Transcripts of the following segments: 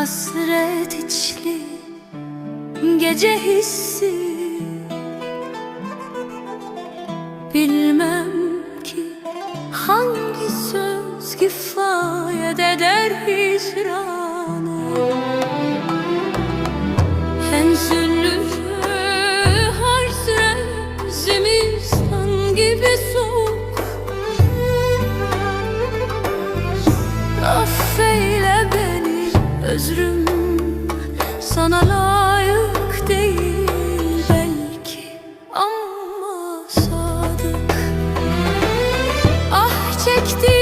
Hasret içli Gece hissi. Bilmem ki hangi söz kifayet eder hicranı. Henzüllü Özrüm sana layık değil belki ama sadık. Ah çekti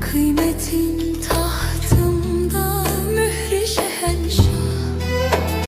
kıymetin